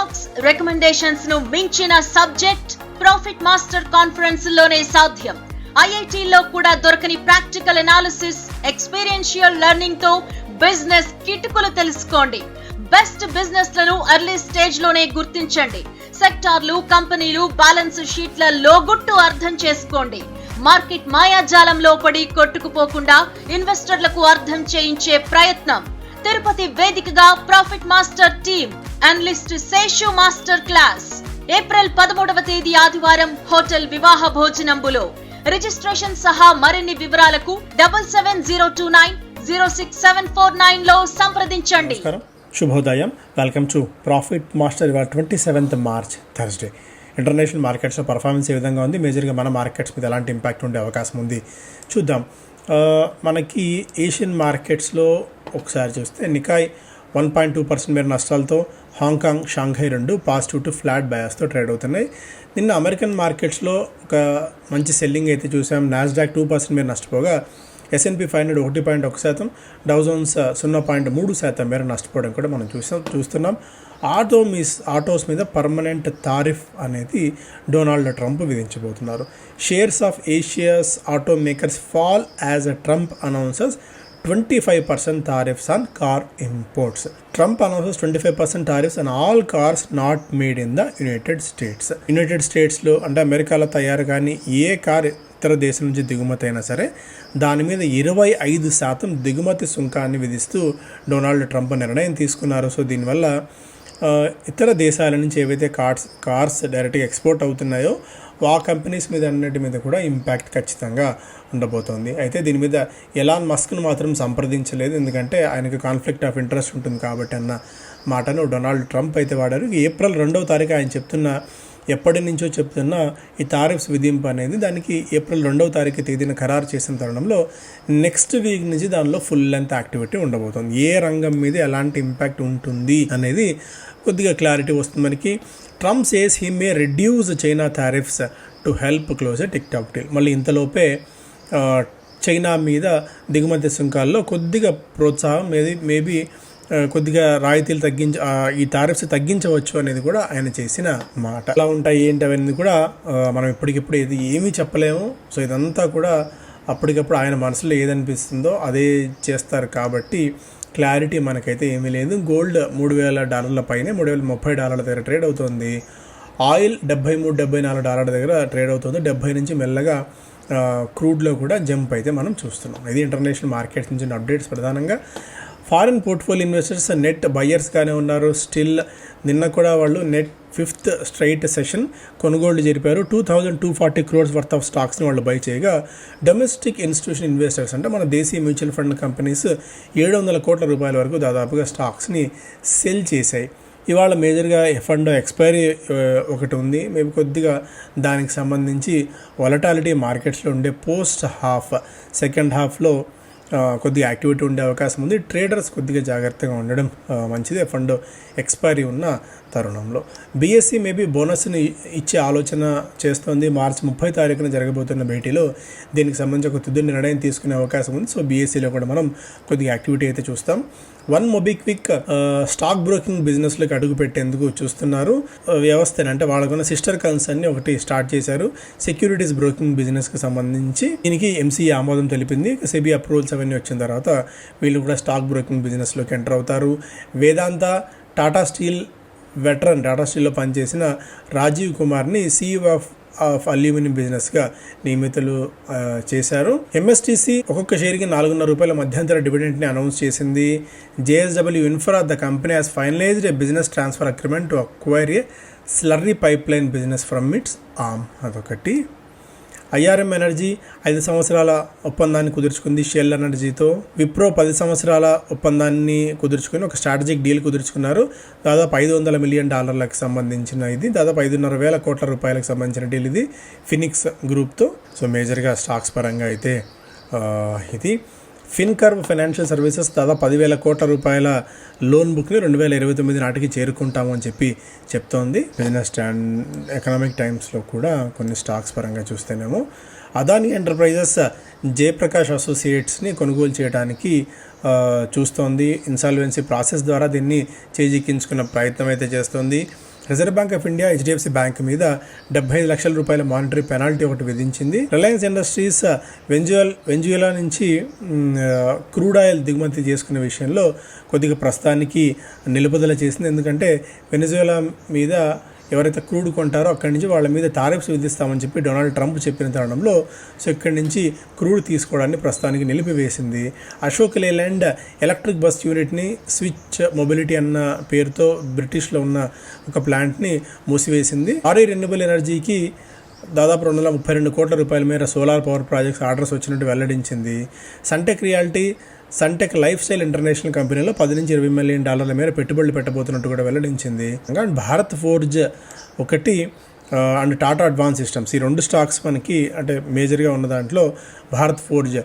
Stocks రికమెండేషన్స్ను మించిన subject profit master కాన్ఫరెన్స్లోనే సాధ్యం. ఐఐటీలో కూడా దొరకని ప్రాక్టికల్ అనాలిసిస్ ఎక్స్పీరియన్షియల్ లెర్నింగ్తో బిజినెస్ కిటుకులు తెలుసుకోండి. బెస్ట్ బిజినెస్లను ఎర్లీ స్టేజ్లోనే గుర్తించండి. సెక్టార్లు కంపెనీలు బ్యాలెన్స్ షీట్ల లోగుట్టు అర్థం చేసుకోండి. మార్కెట్ మాయాజాలంలో పడి కొట్టుకుపోకుండా ఇన్వెస్టర్లకు అర్థం చేయించే ప్రయత్నం. తిరుపతి వేదికగా profit master team analyst Seshu master class April పదమూడవ తేదీ ఆదివారం హోటల్ వివాహ భోజనంబులో. రిజిస్ట్రేషన్ సహా మరిన్ని వివరాలకు double seven zero two nine zero six seven four నైన్లో సంప్రదించండి. శుభోదయం. వెల్కమ్ టు ప్రాఫిట్ మాస్టర్ ఇవాళ twenty seventh March Thursday international మార్కెట్స్లో పర్ఫార్మెన్స్ ఏ విధంగా ఉంది? మేజర్గా మన మార్కెట్స్ మీద ఎలాంటి ఇంపాక్ట్ ఉండే అవకాశం ఉంది? చూద్దాం. మనకి ఏషియన్ మార్కెట్స్లో ఒకసారి చూస్తే Nikkei one point two percent మేర నష్టాలతో హాంకాంగ్ షాంఘై రెండు పాజిటివ్ టు ఫ్లాట్ బయాస్తో ట్రేడ్ అవుతున్నాయి. నిన్న అమెరికన్ మార్కెట్స్లో ఒక మంచి సెల్లింగ్ అయితే చూసాం. నాస్డాక్ టూ పర్సెంట్ మీరు నష్టపోగా S and P five hundred ఒకటి పాయింట్ ఒక శాతం డౌజోన్స్ uh, సున్నా పాయింట్ మూడు శాతం మేర నష్టపోవడం కూడా మనం చూసాం చూస్తున్నాం. ఆటో మీస్ ఆటోస్ మీద పర్మనెంట్ తారిఫ్ అనేది Donald Trump విధించబోతున్నారు. Shares of Asia's auto makers fall as a Trump announces twenty five percent tariffs on car imports Trump announces twenty five percent tariffs on all cars not made in the United States united స్టేట్స్లో అంటే అమెరికాలో తయారు కానీ ఏ car ఇతర దేశం నుంచి దిగుమతి అయినా సరే దాని మీద ఇరవై ఐదు శాతం దిగుమతి సుంకాన్ని విధిస్తూ డొనాల్డ్ ట్రంప్ నిర్ణయం తీసుకున్నారు. సో దీనివల్ల ఇతర దేశాల నుంచి ఏవైతే కార్స్ కార్స్ డైరెక్ట్గా ఎక్స్పోర్ట్ అవుతున్నాయో ఆ కంపెనీస్ మీద అన్నిటి మీద కూడా ఇంపాక్ట్ ఖచ్చితంగా ఉండబోతోంది. అయితే దీని మీద ఎలాన్ మస్క్ను మాత్రం సంప్రదించలేదు. ఎందుకంటే ఆయనకు కాన్ఫ్లిక్ట్ ఆఫ్ ఇంట్రెస్ట్ ఉంటుంది కాబట్టి అన్న మాటను డొనాల్డ్ ట్రంప్ అయితే వాడారు. ఏప్రిల్ రెండవ తారీఖు ఆయన చెప్తున్న ఎప్పటి నుంచో చెప్తున్న ఈ తారిఫ్స్ విధింపు అనేది దానికి ఏప్రిల్ రెండవ తారీఖు తేదీన ఖరారు చేసిన తరుణంలో నెక్స్ట్ వీక్ నుంచి దానిలో ఫుల్ లెంత్ యాక్టివిటీ ఉండబోతుంది. ఏ రంగం మీద ఎలాంటి ఇంపాక్ట్ ఉంటుంది అనేది కొద్దిగా క్లారిటీ వస్తుంది మనకి. Trump says he may reduce China tariffs to help close TikTok deal మళ్ళీ ఇంతలోపే చైనా మీద దిగుమతి సుంకాల్లో కొద్దిగా ప్రోత్సాహం మేబీ మేబీ కొద్దిగా రాయితీలు తగ్గించ ఈ టారిఫ్స్ తగ్గించవచ్చు అనేది కూడా ఆయన చేసిన మాట. అలా ఉంటాయి ఏంటి అవన్నీ కూడా మనం ఇప్పటికిప్పుడు ఇది ఏమీ చెప్పలేము. సో ఇదంతా కూడా అప్పటికప్పుడు ఆయన మనసులో ఏదనిపిస్తుందో అదే చేస్తారు కాబట్టి క్లారిటీ మనకైతే ఏమీ లేదు. గోల్డ్ మూడు వేల డాలర్ల పైనే మూడు వేల ముప్పై డాలర్ల దగ్గర ట్రేడ్ అవుతుంది. ఆయిల్ డెబ్బై మూడు డెబ్బై నాలుగు డాలర్ల దగ్గర ట్రేడ్ అవుతుంది. డెబ్బై నుంచి మెల్లగా క్రూడ్లో కూడా జంప్ అయితే మనం చూస్తున్నాం. ఇది ఇంటర్నేషనల్ మార్కెట్స్ నుంచి అప్డేట్స్ ప్రధానంగా. ఫారిన్ పోర్ట్ఫోలియో ఇన్వెస్టర్స్ నెట్ బయ్యర్స్గానే ఉన్నారు. స్టిల్ నిన్న కూడా వాళ్ళు నెట్ ఫిఫ్త్ స్ట్రైట్ సెషన్ కొనుగోళ్ళు జరిపారు. Two thousand two forty crores worth of స్టాక్స్ని వాళ్ళు బై చేయగా డొమెస్టిక్ ఇన్స్టిట్యూషన్ ఇన్వెస్టర్స్ అంటే మన దేశీయ మ్యూచువల్ ఫండ్ కంపెనీస్ ఏడు వందల కోట్ల రూపాయల వరకు దాదాపుగా స్టాక్స్ని సెల్ చేశాయి. ఇవాళ మేజర్గా ఫండ్ ఎక్స్పైరీ ఒకటి ఉంది. మేబీ కొద్దిగా దానికి సంబంధించి వలటాలిటీ మార్కెట్స్లో ఉండే పోస్ట్ హాఫ్ సెకండ్ హాఫ్లో కొద్దిగా యాక్టివిటీ ఉండే అవకాశం ఉంది. ట్రేడర్స్ కొద్దిగా జాగ్రత్తగా ఉండడం మంచిది మంచిదే. ఫండ్ ఎక్స్పైరీ ఉన్న తరుణంలో. బీఎస్సీ మేబీ బోనస్ని ఇచ్చే ఆలోచన చేస్తోంది. మార్చి ముప్పై తారీఖున జరగబోతున్న భేటీలో దీనికి సంబంధించి ఒక తుది నిర్ణయం తీసుకునే అవకాశం ఉంది. సో బీఎస్సీలో కూడా మనం కొద్దిగా యాక్టివిటీ అయితే చూస్తాం. వన్ మొబిక్విక్ స్టాక్ బ్రోకింగ్ బిజినెస్లోకి అడుగు పెట్టేందుకు చూస్తున్నారు. ఆ, వ్యవస్థని అంటే వాళ్ళకున్న సిస్టర్ కన్సర్న్ని ఒకటి స్టార్ట్ చేశారు. సెక్యూరిటీస్ బ్రోకింగ్ బిజినెస్కి సంబంధించి దీనికి ఎంసీఏ ఆమోదం తెలిపింది. సెబీ అప్రూవల్స్ అవన్నీ వచ్చిన తర్వాత వీళ్ళు కూడా స్టాక్ బ్రోకింగ్ బిజినెస్లోకి ఎంటర్ అవుతారు. వేదాంత టాటా స్టీల్ వెటరన్ టాటా స్టీల్లో పనిచేసిన రాజీవ్ కుమార్ని సీఈఓ ఆఫ్ ఆఫ్ అల్యూమినియం బిజినెస్గా నియమితులు చేశారు. ఎంఎస్టీసీ ఒక్కొక్క షేర్కి నాలుగున్నర రూపాయల మధ్యంతర డివిడెంట్ని అనౌన్స్ చేసింది. JSW infra the company has finalized a business transfer agreement to acquire a slurry pipe line business from its arm. అదొకటి. ఐఆర్ఎం ఎనర్జీ ఐదు సంవత్సరాల ఒప్పందాన్ని కుదుర్చుకుంది షెల్ ఎనర్జీతో. విప్రో పది సంవత్సరాల ఒప్పందాన్ని కుదుర్చుకుని ఒక స్ట్రాటజిక్ డీల్ కుదుర్చుకున్నారు. దాదాపు ఐదు వందల మిలియన్ డాలర్లకు సంబంధించిన ఇది. దాదాపు ఐదున్నర వేల కోట్ల రూపాయలకు సంబంధించిన డీల్ ఇది. ఫినిక్స్ గ్రూప్తో. సో మేజర్గా స్టాక్స్ పరంగా అయితే ఇది. ఫిన్కర్వ్ ఫైనాన్షియల్ సర్వీసెస్ దాదాపు పదివేల కోట్ల రూపాయల లోన్ బుక్ని రెండు వేల ఇరవై తొమ్మిది నాటికి చేరుకుంటాము అని చెప్పి చెప్తోంది. బిజినెస్ స్టాండ్ ఎకనామిక్ టైమ్స్లో కూడా కొన్ని స్టాక్స్ పరంగా చూస్తేనేమో. అదాని ఎంటర్ప్రైజెస్ జయప్రకాష్ అసోసియేట్స్ని కొనుగోలు చేయడానికి చూస్తోంది. ఇన్సాల్వెన్సీ ప్రాసెస్ ద్వారా దీన్ని చేజిక్కించుకున్న ప్రయత్నం అయితే చేస్తోంది. Reserve bank of India HDFC bank మీద డెబ్బై ఐదు లక్షల రూపాయల మానిటరీ పెనాల్టీ ఒకటి విధించింది. రిలయన్స్ ఇండస్ట్రీస్ వెంజువల్ వెంజువలా నుంచి క్రూడ్ ఆయిల్ దిగుమతి చేసుకునే విషయంలో కొద్దిగా ప్రస్తుతానికి నిలుపుదల చేసింది. ఎందుకంటే వెనిజువలా మీద ఎవరైతే క్రూడ్ కొంటారో అక్కడి నుంచి వాళ్ళ మీద టారిఫ్స్ విధిస్తామని చెప్పి డొనాల్డ్ ట్రంప్ చెప్పిన తరుణంలో సో ఇక్కడి నుంచి క్రూడ్ తీసుకోవడాన్ని ప్రస్తుతానికి నిలిపివేసింది. అశోక్ లేలాండ్ ఎలక్ట్రిక్ బస్ యూనిట్ని స్విచ్ మొబిలిటీ అన్న పేరుతో బ్రిటిష్లో ఉన్న ఒక ప్లాంట్ని మూసివేసింది. ఆరే రెన్యూబుల్ ఎనర్జీకి దాదాపు రెండు వందల ముప్పై రెండు కోట్ల రూపాయల మేర సోలార్ పవర్ ప్రాజెక్ట్స్ ఆర్డర్స్ వచ్చినట్టు వెల్లడించింది. Sunteck realty Sunteck life style international కంపెనీలో పది నుంచి ఇరవై మిలియన్ డాలర్ల మేర పెట్టుబడులు పెట్టబోతున్నట్టు కూడా వెల్లడించింది. అండ్ భారత్ ఫోర్జ్ ఒకటి అండ్ టాటా అడ్వాన్స్ సిస్టమ్స్ ఈ రెండు స్టాక్స్ మనకి అంటే మేజర్గా ఉన్న దాంట్లో భారత్ ఫోర్జ్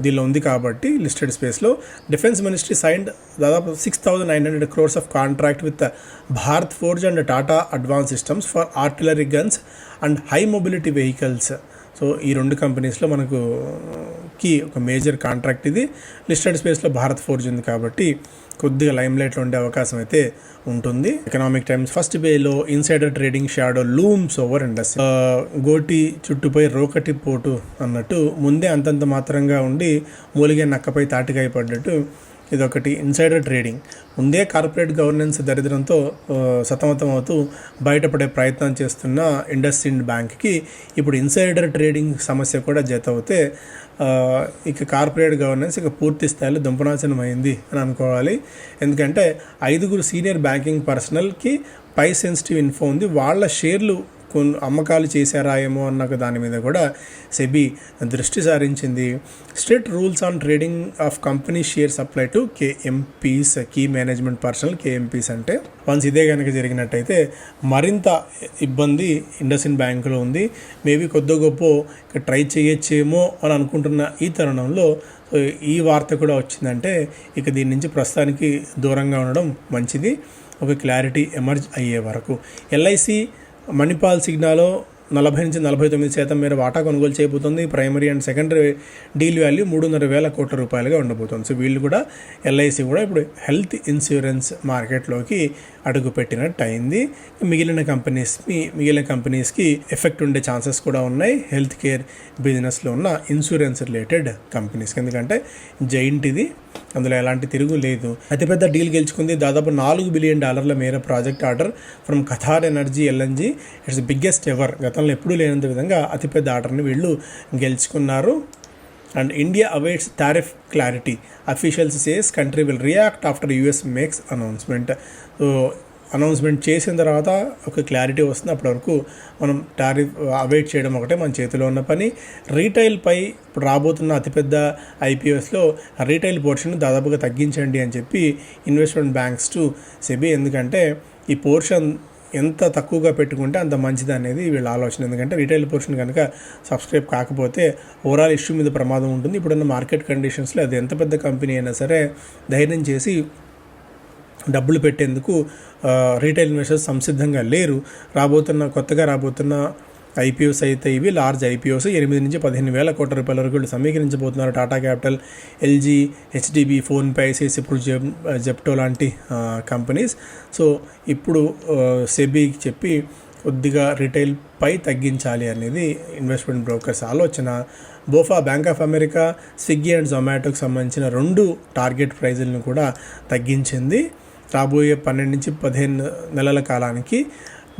దీనిలో ఉంది కాబట్టి లిస్టెడ్ స్పేస్లో డిఫెన్స్ మినిస్ట్రీ సైన్డ్ దాదాపు six thousand nine hundred crores of contract with Bharat Forge and Tata advance systems for artillery guns and high mobility vehicles so ఈ రెండు కంపెనీస్లో మనకు కి ఒక మేజర్ కాంట్రాక్ట్ ఇది. లిస్టెడ్ స్పేస్లో భారత్ ఫోర్జ్ ఉంది కాబట్టి కొద్దిగా లైమ్లైట్లో ఉండే అవకాశం అయితే ఉంటుంది. ఎకనామిక్ టైమ్స్ ఫస్ట్ పేలో insider trading shadow looms over industry గోటి చుట్టుపై రోకటి పోటు అన్నట్టు ముందే అంతంత మాత్రంగా ఉండి మూలిగే నక్కపై తాటికాయ పడ్డట్టు ఇదొకటి ఇన్సైడర్ ట్రేడింగ్. ముందే కార్పొరేట్ గవర్నెన్స్ దరిద్రంతో సతమతమవుతూ సతమతం అవుతూ బయటపడే ప్రయత్నం చేస్తున్న ఇండస్ ఇండ్ బ్యాంక్కి ఇప్పుడు ఇన్సైడర్ ట్రేడింగ్ సమస్య కూడా జతవుతే ఇక కార్పొరేట్ గవర్నెన్స్ ఇక పూర్తి స్థాయిలో దుంపనాశనం అయింది అని అనుకోవాలి. ఎందుకంటే ఐదుగురు సీనియర్ బ్యాంకింగ్ పర్సనల్కి పై సెన్సిటివ్ ఇన్ఫో ఉంది. వాళ్ళ షేర్లు కొన్ని అమ్మకాలు చేశారా ఏమో అన్న దాని మీద కూడా సెబీ దృష్టి సారించింది. State rules on trading of company share supply to KMPs key management personnel KMPs అంటే వన్స్ ఇదే కనుక జరిగినట్టయితే మరింత ఇబ్బంది ఇండస్ఇన్ బ్యాంకులో ఉంది. మేబీ కొద్ది గొప్ప ఇక ట్రై చేయొచ్చేమో అని అనుకుంటున్న ఈ తరుణంలో ఈ వార్త కూడా వచ్చిందంటే ఇక దీని నుంచి ప్రస్తుతానికి దూరంగా ఉండడం మంచిది. ఒక క్లారిటీ ఎమర్జ్ అయ్యే వరకు. ఎల్ఐసి మణిపాల్ సిగ్నాలో నలభై నుంచి నలభై తొమ్మిది శాతం మేర వాటా కొనుగోలు చేయబోతుంది. Primary and secondary deal value మూడున్నర వేల కోట్ల రూపాయలుగా ఉండబోతుంది. సో వీళ్ళు కూడా ఎల్ఐసి కూడా ఇప్పుడు హెల్త్ ఇన్సూరెన్స్ మార్కెట్లోకి అడుగుపెట్టినట్టు అయింది మిగిలిన కంపెనీస్ మిగిలిన కంపెనీస్కి ఎఫెక్ట్ ఉండే ఛాన్సెస్ కూడా ఉన్నాయి. హెల్త్ కేర్ బిజినెస్లో ఉన్న ఇన్సూరెన్స్ రిలేటెడ్ కంపెనీస్కి. ఎందుకంటే జైంట్ ఇది. అందులో ఎలాంటి తిరుగు లేదు. అతిపెద్ద డీల్ గెలుచుకుంది దాదాపు నాలుగు బిలియన్ డాలర్ల మేర project order from Qatar energy LNG. It's biggest ever గతంలో ఎప్పుడూ లేనంత విధంగా అతిపెద్ద ఆర్డర్ని వీళ్ళు గెలుచుకున్నారు. And India awaits tariff clarity officials says country will react after US makes announcement so announcement చేసిన తర్వాత ఒక క్లారిటీ వస్తుంది. అప్పటి వరకు మనం టారిఫ్ అవైట్ చేయడం ఒకటే మన చేతిలో ఉన్న పని. రీటైల్పై ఇప్పుడు రాబోతున్న అతిపెద్ద ఐపీఎస్లో రీటైల్ పోర్షన్ దాదాపుగా తగ్గించండి అని చెప్పి ఇన్వెస్ట్మెంట్ బ్యాంక్స్ టు సెబీ. ఎందుకంటే ఈ పోర్షన్ ఎంత తక్కువగా పెట్టుకుంటే అంత మంచిది అనేది వీళ్ళ ఆలోచన. ఎందుకంటే రీటైల్ పోర్షన్ కనుక సబ్స్క్రైబ్ కాకపోతే ఓవరాల్ ఇష్యూ మీద ప్రమాదం ఉంటుంది. ఇప్పుడున్న మార్కెట్ కండిషన్స్లో అది ఎంత పెద్ద కంపెనీ అయినా సరే ధైర్యం చేసి డబ్బులు పెట్టేందుకు రీటైల్ ఇన్వెస్టర్స్ సంసిద్ధంగా లేరు. రాబోతున్న కొత్తగా రాబోతున్న ఐపీఓస్ అయితే ఇవి లార్జ్ ఐపీఓస్ ఎనిమిది నుంచి పదిహేను వేల కోట్ల రూపాయల వరకు సమీకరించబోతున్నారు. Tata capital LG HDB PhonePe ICICI ఇప్పుడు జెప్ జెప్టో లాంటి కంపెనీస్ సో ఇప్పుడు సెబీకి చెప్పి కొద్దిగా రిటైల్ పై తగ్గించాలి అనేది ఇన్వెస్ట్మెంట్ బ్రోకర్స్ ఆలోచన. BofA bank of America Swiggy and జొమాటోకి సంబంధించిన రెండు టార్గెట్ ప్రైజులను కూడా తగ్గించింది. రాబోయే పన్నెండు నుంచి పదిహేను నెలల కాలానికి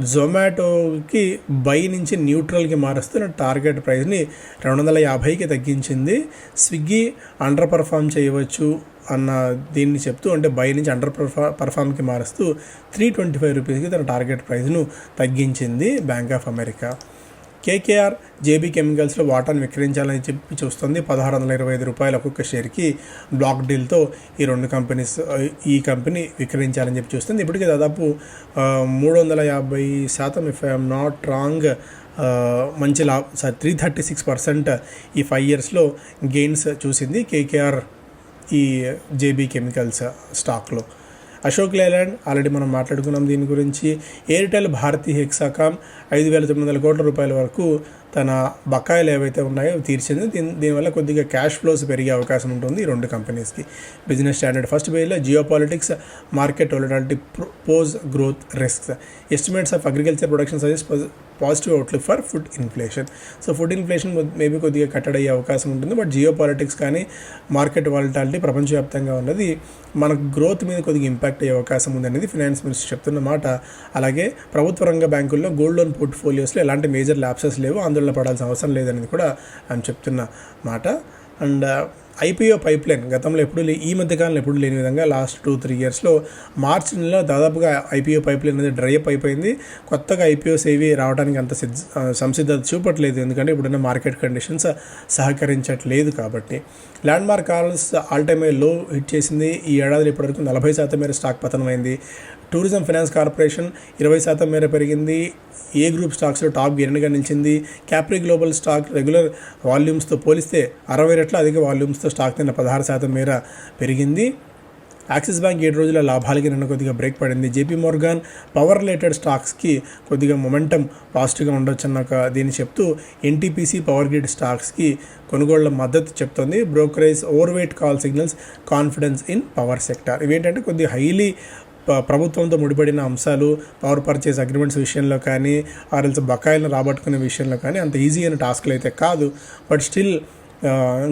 జొమాటోకి బై నుంచి న్యూట్రల్కి మారుస్తున్న టార్గెట్ ప్రైస్ని రెండు వందల యాభైకి తగ్గించింది. స్విగ్గీ అండర్ పర్ఫామ్ చేయవచ్చు అన్న దీన్ని చెప్తూ అంటే బై నుంచి అండర్ పర్ఫా పర్ఫామ్కి మారుస్తూ త్రీ ట్వంటీ ఫైవ్ రూపీస్కి తన టార్గెట్ ప్రైస్ను తగ్గించింది bank of America. KKR JB కెమికల్స్లో వాటాను విక్రయించాలని చెప్పి చూస్తుంది. పదహారు వందల ఇరవై ఐదు రూపాయలు ఒక్కొక్క షేర్కి బ్లాక్ డీల్తో ఈ రెండు కంపెనీస్ ఈ కంపెనీ విక్రయించాలని చెప్పి చూస్తుంది. ఇప్పటికే దాదాపు మూడు వందల యాభై శాతం ఇఫ్ ఐఎమ్ నాట్ రాంగ్ మంచి లాభ sorry three thirty six percent ఈ ఫైవ్ ఇయర్స్లో గెయిన్స్ చూసింది కేకేఆర్ ఈ జేబీ కెమికల్స్ స్టాక్లో. అశోక్ లేలాండ్ ఆల్రెడీ మనం మాట్లాడుకున్నాం దీని గురించి. ఎయిర్టెల్ భారతీ హెక్సాకామ్ ఐదు వేల తొమ్మిది వందల కోట్ల రూపాయల వరకు తన బకాయిలు ఏవైతే ఉన్నాయో తీర్చింది దీని దీనివల్ల కొద్దిగా క్యాష్ ఫ్లోస్ పెరిగే అవకాశం ఉంటుంది ఈ రెండు కంపెనీస్కి. Business standard first బేలో geo politics market volatility poses growth risks. Estimates of agriculture production suggest positive outlook for food inflation. So food inflation maybe కొద్దిగా కట్టడయ్యే అవకాశం ఉంటుంది. బట్ జియో పాలిటిక్స్ కానీ మార్కెట్ వాలిటాలిటీ ప్రపంచవ్యాప్తంగా ఉన్నది మన గ్రోత్ మీద కొద్దిగా ఇంపాక్ట్ అయ్యే అవకాశం ఉంది అనేది ఫైనాన్స్ మినిస్టర్ చెప్తున్న మాట. అలాగే ప్రభుత్వ రంగ బ్యాంకుల్లో గోల్డ్ లోన్ పోర్ట్ఫోలియోస్లో ఎలాంటి మేజర్ ల్యాప్సెస్ లేవు. అందులో ఆందోళన పడాల్సిన అవసరం లేదనేది కూడా ఆయన చెప్తున్న మాట. And uh, IPO pipeline గతంలో ఎప్పుడు ఈ మధ్య కాలంలో ఎప్పుడు లేని విధంగా లాస్ట్ టూ త్రీ ఇయర్స్లో మార్చి నెలలో దాదాపుగా ఐపీఓ పైప్ లైన్ అనేది డ్రై అప్ అయిపోయింది. కొత్తగా ఐపీఓస్ ఏవి రావడానికి అంత సిద్ధ సంసిద్ధత చూపట్లేదు. ఎందుకంటే ఇప్పుడున్న మార్కెట్ కండిషన్స్ సహకరించట్లేదు కాబట్టి. ల్యాండ్ మార్క్ కాల్స్ ఆల్ టైమ్లో హిట్ చేసింది. ఈ ఏడాదిలో ఇప్పటివరకు నలభై శాతం మేర స్టాక్ పతనమైంది. టూరిజం ఫైనాన్స్ కార్పొరేషన్ ఇరవై శాతం మేర పెరిగింది. ఏ గ్రూప్ స్టాక్స్లో టాప్ గెయిన్గా నిలిచింది? క్యాప్రీ గ్లోబల్ స్టాక్ రెగ్యులర్ వాల్యూమ్స్తో పోలిస్తే అరవై రెట్ల అధిక వాల్యూమ్స్తో స్టాక్ తిన్న పదహారు శాతం మేర పెరిగింది. యాక్సిస్ బ్యాంక్ ఏడు రోజుల లాభాలకి నిన్న కొద్దిగా బ్రేక్ పడింది. జేపీ మోర్గాన్ పవర్ రిలేటెడ్ స్టాక్స్కి కొద్దిగా మొమెంటం పాజిటివ్గా ఉండొచ్చు అన్న ఒక దీన్ని చెప్తూ ఎన్టీపీసీ పవర్ గ్రిడ్ స్టాక్స్కి కొనుగోళ్ళ మద్దతు చెప్తోంది. Brokerage over weight call signals confidence in power sector. ఇవేంటంటే కొద్దిగా హైలీ ప్రభుత్వంతో ముడిపడిన అంశాలు పవర్ పర్చేస్ అగ్రిమెంట్స్ విషయంలో కానీ ఆర్ఎల్స్ బకాయిలను రాబట్టుకునే విషయంలో కానీ అంత ఈజీ అయిన టాస్క్లు అయితే కాదు. బట్ స్టిల్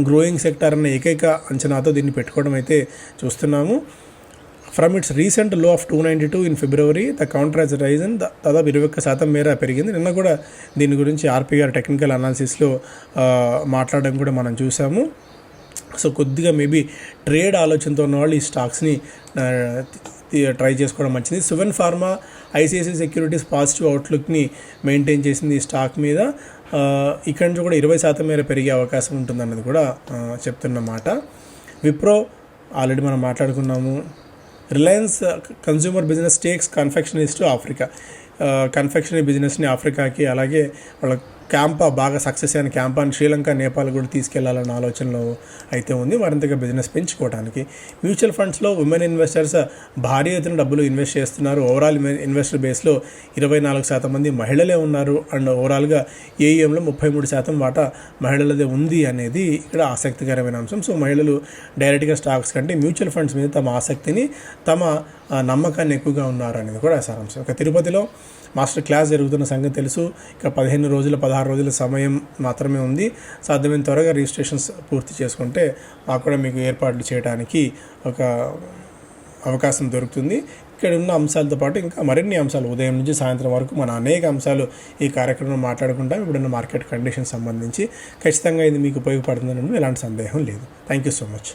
గ్రోయింగ్ సెక్టార్ అనే ఏకైక అంచనాతో దీన్ని పెట్టుకోవడం అయితే చూస్తున్నాము. From its రీసెంట్లో of two ninety two in February the counter has risen దాదాపు ఇరవై ఒక్క శాతం మేర పెరిగింది. నిన్న కూడా దీని గురించి ఆర్పిఆర్ టెక్నికల్ అనాలిసిస్లో మాట్లాడడం కూడా మనం చూసాము సో కొద్దిగా మేబీ ట్రేడ్ ఆలోచనతో ఉన్న వాళ్ళు ఈ స్టాక్స్ని ట్రై చేసుకోవడం మంచిది. Suven pharma ICICI securities positive అవుట్లుక్ని maintain చేసింది ఈ స్టాక్ మీద. ఇక్కడి నుంచి కూడా ఇరవై శాతం మేర పెరిగే అవకాశం ఉంటుందన్నది కూడా చెప్తున్నమాట విప్రో ఆల్రెడీ మనం మాట్లాడుకున్నాము. Reliance consumer business takes confectioneries to Africa confectionery బిజినెస్ని ఆఫ్రికాకి అలాగే వాళ్ళ క్యాంపా బాగా సక్సెస్ అయిన క్యాంపాని శ్రీలంక నేపాల్ కూడా తీసుకెళ్ళాలన్న ఆలోచనలో అయితే ఉంది. మరింతగా బిజినెస్ పెంచుకోవడానికి మ్యూచువల్ ఫండ్స్లో ఉమెన్ ఇన్వెస్టర్స్ భారీ ఎత్తున డబ్బులు ఇన్వెస్ట్ చేస్తున్నారు. ఓవరాల్ ఇన్వెస్టర్ బేస్లో ఇరవై నాలుగు శాతం మంది మహిళలే ఉన్నారు. అండ్ ఓవరాల్గా ఏఈఎంలో ముప్పై మూడు శాతం వాటా మహిళలదే ఉంది అనేది ఇక్కడ ఆసక్తికరమైన అంశం. సో మహిళలు డైరెక్ట్గా స్టాక్స్ కంటే మ్యూచువల్ ఫండ్స్ మీద తమ ఆసక్తిని తమ నమ్మకాన్ని ఎక్కువగా ఉన్నారు అనేది కూడా సారాంశం. ఒక తిరుపతిలో మాస్టర్ క్లాస్ జరుగుతున్న సంగతి తెలుసు. ఇక పదిహేను రోజుల పదహారు రోజుల సమయం మాత్రమే ఉంది. సాధ్యమైన త్వరగా రిజిస్ట్రేషన్స్ పూర్తి చేసుకుంటే మాకు కూడా మీకు ఏర్పాట్లు చేయడానికి ఒక అవకాశం దొరుకుతుంది. ఇక్కడ ఉన్న అంశాలతో పాటు ఇంకా మరిన్ని అంశాలు ఉదయం నుంచి సాయంత్రం వరకు మన అనేక అంశాలు ఈ కార్యక్రమంలో మాట్లాడుకుంటాం. ఇప్పుడున్న మార్కెట్ కండిషన్ సంబంధించి ఖచ్చితంగా ఇది మీకు ఉపయోగపడుతుందని ఎలాంటి సందేహం లేదు. Thank you so much.